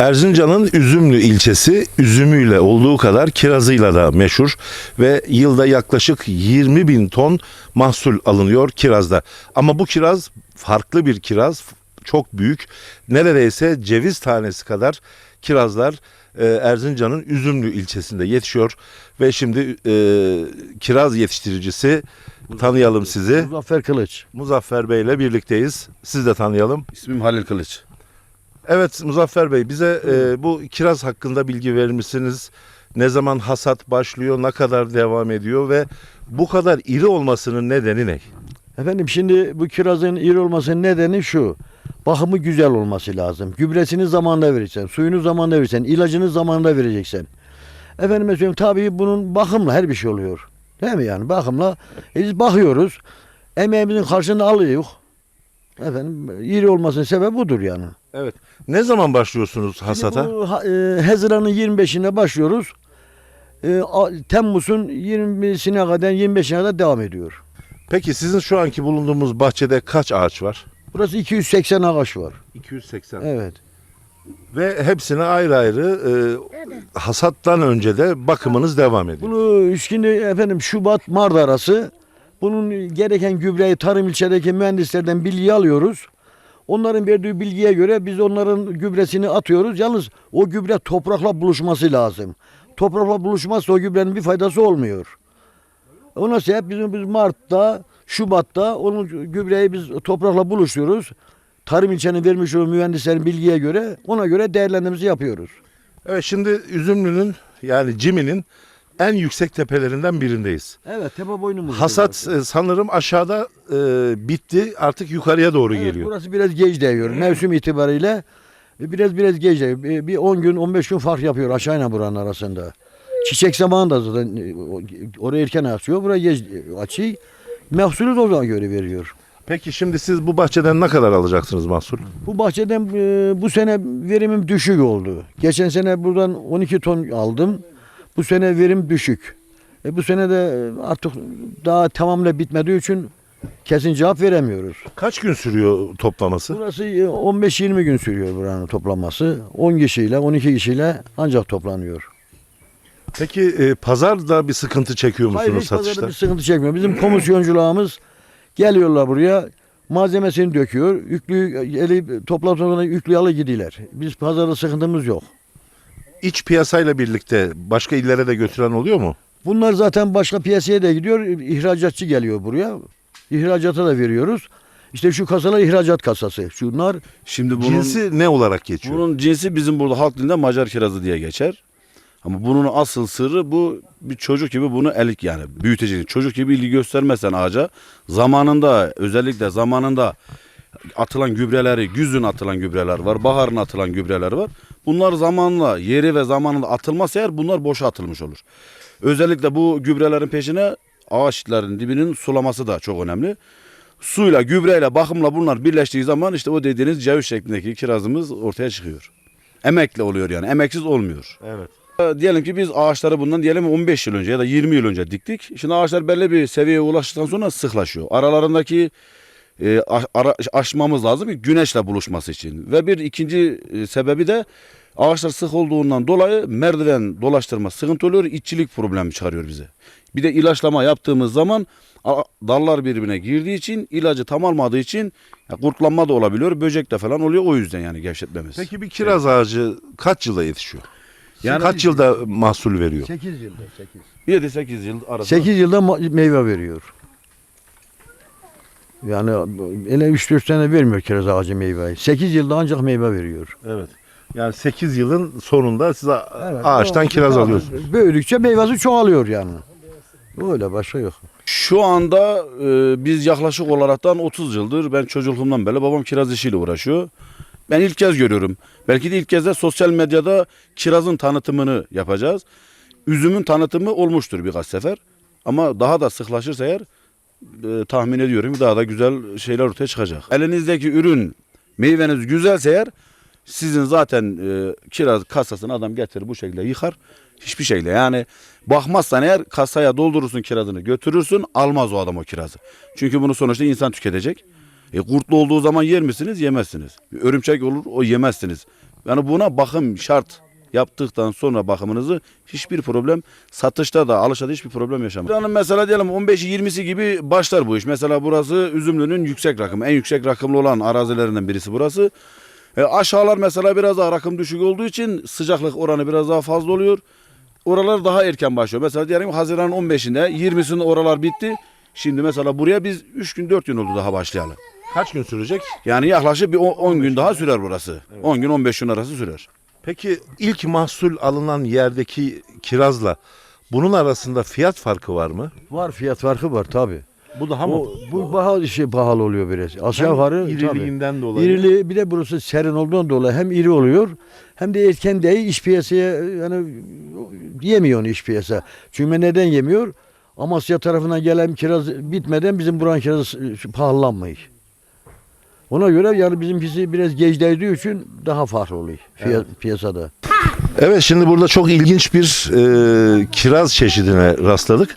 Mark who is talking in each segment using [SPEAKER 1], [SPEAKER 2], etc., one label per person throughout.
[SPEAKER 1] Erzincan'ın Üzümlü ilçesi üzümüyle olduğu kadar kirazıyla da meşhur ve yılda yaklaşık 20 bin ton mahsul alınıyor kirazda. Ama bu kiraz farklı bir kiraz, çok büyük. Neredeyse ceviz tanesi kadar kirazlar e, Erzincan'ın Üzümlü ilçesinde yetişiyor ve şimdi e, kiraz yetiştiricisi tanıyalım sizi.
[SPEAKER 2] Muzaffer Kılıç.
[SPEAKER 1] Muzaffer Bey ile birlikteyiz. Siz de tanıyalım.
[SPEAKER 3] İsmim Halil Kılıç.
[SPEAKER 1] Evet Muzaffer Bey bize e, bu kiraz hakkında bilgi verir misiniz? Ne zaman hasat başlıyor, ne kadar devam ediyor ve bu kadar iri olmasının nedeni ne?
[SPEAKER 2] Efendim şimdi bu kirazın iri olmasının nedeni şu. Bakımı güzel olması lazım. Gübresini zamanında vereceksin. Suyunu zamanında vereceksin. ilacını zamanında vereceksin. Efendim söyleyeyim tabii bunun bakımla her bir şey oluyor. Değil mi yani bakımla e biz bakıyoruz. Emeğimizin karşılığını alıyoruz. Efendim iri olmasının sebebi budur yani.
[SPEAKER 1] Evet. Ne zaman başlıyorsunuz hasata?
[SPEAKER 2] Bu, ha- e, Haziran'ın 25'ine başlıyoruz. E, a- Temmuz'un 20'sine kadar 25'ine kadar devam ediyor.
[SPEAKER 1] Peki sizin şu anki bulunduğumuz bahçede kaç ağaç var?
[SPEAKER 2] Burası 280 ağaç var.
[SPEAKER 1] 280.
[SPEAKER 2] Evet.
[SPEAKER 1] Ve hepsine ayrı ayrı e, hasattan önce de bakımınız devam ediyor.
[SPEAKER 2] Bunu şimdi efendim Şubat Mart arası bunun gereken gübreyi tarım ilçedeki mühendislerden bilgi alıyoruz. Onların verdiği bilgiye göre biz onların gübresini atıyoruz. Yalnız o gübre toprakla buluşması lazım. Toprakla buluşmazsa o gübrenin bir faydası olmuyor. Ona sebep bizim biz Mart'ta, Şubat'ta onun gübreyi biz toprakla buluşturuyoruz. Tarım ilçenin vermiş olduğu mühendislerin bilgiye göre ona göre değerlendirmemizi yapıyoruz.
[SPEAKER 1] Evet şimdi Üzümlü'nün yani Cimi'nin en yüksek tepelerinden birindeyiz.
[SPEAKER 2] Evet tepe boynumuz.
[SPEAKER 1] Hasat e, sanırım aşağıda e, bitti artık yukarıya doğru
[SPEAKER 2] Evet,
[SPEAKER 1] geliyor.
[SPEAKER 2] Burası biraz geç değiyor. Mevsim itibariyle e, biraz biraz geç değiyor. Bir- Bir 10 gün 15 gün fark yapıyor aşağıyla buranın arasında. Çiçek zamanı da zaten e, oraya erken açıyor. Buraya geç açıyor. Mahsulü de o zaman göre veriyor.
[SPEAKER 1] Peki şimdi siz bu bahçeden ne kadar alacaksınız mahsul?
[SPEAKER 2] Bu bahçeden e, bu sene verimim düşük oldu. Geçen sene buradan 12 ton aldım. Bu sene verim düşük. E, bu sene de artık daha tamamıyla bitmediği için kesin cevap veremiyoruz.
[SPEAKER 1] Kaç gün sürüyor toplaması?
[SPEAKER 2] Burası e, 15-20 gün sürüyor buranın toplaması. 10 kişiyle 12 kişiyle ancak toplanıyor.
[SPEAKER 1] Peki e, pazarda bir sıkıntı çekiyor
[SPEAKER 2] Hayır
[SPEAKER 1] musunuz
[SPEAKER 2] pazarda
[SPEAKER 1] satışta?
[SPEAKER 2] bir sıkıntı çekmiyor. Bizim komisyoncularımız geliyorlar buraya malzemesini döküyor. Yüklü eli toplantılarına yüklü alı gidiyorlar. Biz pazarda sıkıntımız yok.
[SPEAKER 1] İç piyasayla birlikte başka illere de götüren oluyor mu?
[SPEAKER 2] Bunlar zaten başka piyasaya da gidiyor. İhracatçı geliyor buraya. İhracata da veriyoruz. İşte şu kasalar ihracat kasası. Şunlar
[SPEAKER 3] Şimdi bunun
[SPEAKER 1] Cinsi ne olarak geçiyor?
[SPEAKER 3] bunun cinsi bizim burada halk dilinde Macar kirazı diye geçer. Ama bunun asıl sırrı bu bir çocuk gibi bunu elik yani büyüteceksin. Çocuk gibi ilgi göstermezsen ağaca zamanında özellikle zamanında atılan gübreleri, güzün atılan gübreler var, baharın atılan gübreler var. Bunlar zamanla yeri ve zamanında atılmazsa eğer bunlar boşa atılmış olur. Özellikle bu gübrelerin peşine ağaçların dibinin sulaması da çok önemli. Suyla, gübreyle, bakımla bunlar birleştiği zaman işte o dediğiniz ceviz şeklindeki kirazımız ortaya çıkıyor. Emekle oluyor yani. Emeksiz olmuyor.
[SPEAKER 1] Evet.
[SPEAKER 3] Ee, Diyelim ki biz ağaçları bundan diyelim 15 yıl önce ya da 20 yıl önce diktik. Şimdi ağaçlar belli bir seviyeye ulaştıktan sonra sıklaşıyor. Aralarındaki e, ara- aşmamız lazım güneşle buluşması için. Ve bir ikinci e, sebebi de ağaçlar sık olduğundan dolayı merdiven dolaştırma sıkıntı oluyor. İççilik problemi çıkarıyor bize. Bir de ilaçlama yaptığımız zaman a- dallar birbirine girdiği için ilacı tam almadığı için ya, kurtlanma da olabiliyor. Böcek de falan oluyor o yüzden yani gevşetmemiz.
[SPEAKER 1] Peki bir kiraz ağacı kaç yılda yetişiyor?
[SPEAKER 3] Yani-
[SPEAKER 1] kaç yılda mahsul veriyor?
[SPEAKER 2] 8 yılda 8.
[SPEAKER 3] 7-8 yıl arasında.
[SPEAKER 2] 8 yılda meyve veriyor. Yani ele 3-4 sene vermiyor kiraz ağacı meyveyi. 8 yılda ancak meyve veriyor.
[SPEAKER 1] Evet. Yani 8 yılın sonunda siz
[SPEAKER 2] Evet,
[SPEAKER 1] ağaçtan
[SPEAKER 2] o-
[SPEAKER 1] kiraz
[SPEAKER 2] o-
[SPEAKER 1] alıyorsunuz.
[SPEAKER 2] Büyüdükçe meyvesi çoğalıyor yani. Öyle başka yok.
[SPEAKER 3] Şu anda e, biz yaklaşık olaraktan 30 yıldır ben çocukluğumdan beri babam kiraz işiyle uğraşıyor. Ben ilk kez görüyorum. Belki de ilk kez de sosyal medyada kirazın tanıtımını yapacağız. Üzümün tanıtımı olmuştur birkaç sefer. Ama daha da sıklaşırsa eğer e, tahmin ediyorum daha da güzel şeyler ortaya çıkacak. Elinizdeki ürün meyveniz güzelse eğer sizin zaten e, kiraz kasasını adam getirir bu şekilde yıkar. Hiçbir şekilde yani bakmazsan eğer kasaya doldurursun kirazını götürürsün almaz o adam o kirazı. Çünkü bunu sonuçta insan tüketecek. E, kurtlu olduğu zaman yer misiniz? Yemezsiniz. Örümcek olur o yemezsiniz. Yani buna bakım şart. Yaptıktan sonra bakımınızı hiçbir problem satışta da alışta da hiçbir problem yaşamaz. Yani mesela diyelim 15'i 20'si gibi başlar bu iş. Mesela burası Üzümlü'nün yüksek rakım. En yüksek rakımlı olan arazilerinden birisi burası. E, aşağılar mesela biraz daha rakım düşük olduğu için sıcaklık oranı biraz daha fazla oluyor. Oralar daha erken başlıyor. Mesela diyelim Haziran 15'inde 20'sinde oralar bitti. Şimdi mesela buraya biz 3 gün 4 gün oldu daha başlayalı.
[SPEAKER 1] Kaç gün sürecek?
[SPEAKER 3] Yani yaklaşık bir 10 gün daha sürer burası. 10 gün 15 gün arası sürer.
[SPEAKER 1] Peki ilk mahsul alınan yerdeki kirazla bunun arasında fiyat farkı var mı?
[SPEAKER 2] Var fiyat farkı var tabi.
[SPEAKER 1] Bu daha mı?
[SPEAKER 2] O, bu pahalı şey pahalı oluyor biraz. Aşağı yukarı tabii.
[SPEAKER 1] iriliğinden dolayı.
[SPEAKER 2] İrili bir de burası serin olduğundan dolayı hem iri oluyor hem de erken değil iş piyasaya yani yemiyor iş piyasa. Çünkü neden yemiyor? Amasya tarafından gelen kiraz bitmeden bizim buranın kiraz pahalanmıyor. Ona göre yani bizimkisi biraz geç değdiği için daha farklı oluyor fiya- piyasada.
[SPEAKER 1] Evet şimdi burada çok ilginç bir e, kiraz çeşidine rastladık.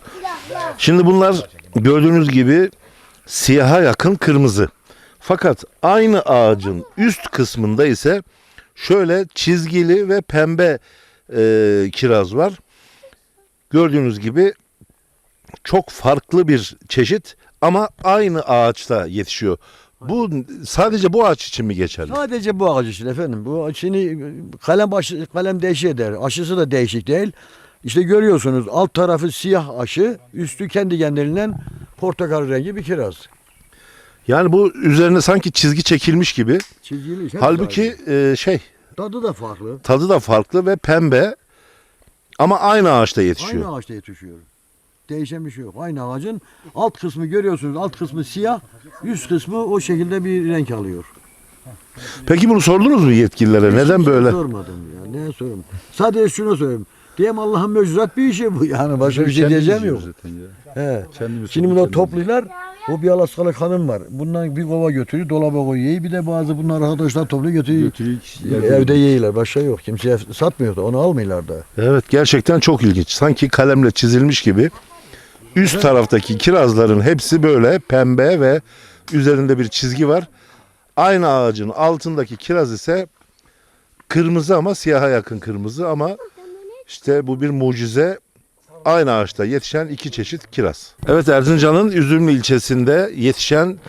[SPEAKER 1] Şimdi bunlar gördüğünüz gibi siyaha yakın kırmızı. Fakat aynı ağacın üst kısmında ise şöyle çizgili ve pembe e, kiraz var. Gördüğünüz gibi çok farklı bir çeşit ama aynı ağaçta yetişiyor. Bu sadece bu ağaç için mi geçerli?
[SPEAKER 2] Sadece bu ağaç için efendim. Bu şimdi kalem başı, kalem değişik eder. Aşısı da değişik değil. İşte görüyorsunuz alt tarafı siyah aşı, üstü kendi kendiliğinden portakal rengi bir kiraz.
[SPEAKER 1] Yani bu üzerine sanki çizgi çekilmiş gibi.
[SPEAKER 2] Çizgili. hep
[SPEAKER 1] Halbuki e, şey
[SPEAKER 2] aynı. tadı da farklı.
[SPEAKER 1] tadı da farklı ve pembe ama aynı ağaçta yetişiyor.
[SPEAKER 2] Aynı ağaçta yetişiyor. Değişen bir şey yok. Aynı ağacın alt kısmı görüyorsunuz. Alt kısmı siyah, üst kısmı o şekilde bir renk alıyor.
[SPEAKER 1] Peki bunu sordunuz mu yetkililere? Neden
[SPEAKER 2] Hiç
[SPEAKER 1] böyle?
[SPEAKER 2] Sormadım ya. Ne sorayım? Sadece şunu söyleyeyim. Diyem Allah'ın meczurat bir işi bu. Yani başka bir şey diyeceğim yok. He. Şimdi bunlar topluyorlar. O bir Alaskalı hanım var. Bundan bir kova götürüyor, dolaba koyuyor. Bir de bazı bunlar arkadaşlar topluyor götürüyor. Evde yiyorlar. Başka yok. Kimseye satmıyor da. Onu almıyorlar da.
[SPEAKER 1] Evet gerçekten çok ilginç. Sanki kalemle çizilmiş gibi. Üst taraftaki kirazların hepsi böyle pembe ve üzerinde bir çizgi var. Aynı ağacın altındaki kiraz ise kırmızı ama siyaha yakın kırmızı ama işte bu bir mucize. Aynı ağaçta yetişen iki çeşit kiraz. Evet Erzincan'ın Üzümlü ilçesinde yetişen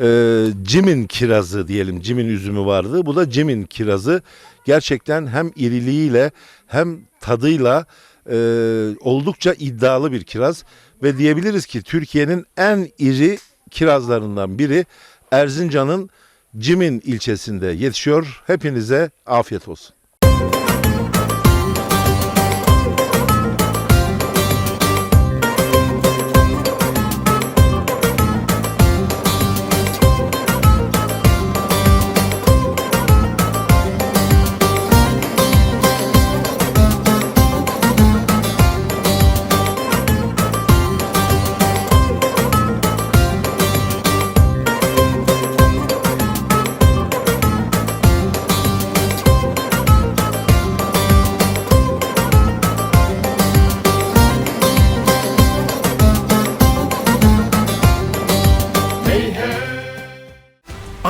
[SPEAKER 1] e, cimin kirazı diyelim. Cimin üzümü vardı. Bu da cimin kirazı. Gerçekten hem iriliğiyle hem tadıyla e, oldukça iddialı bir kiraz. Ve diyebiliriz ki Türkiye'nin en iri kirazlarından biri Erzincan'ın Cimin ilçesinde yetişiyor. Hepinize afiyet olsun.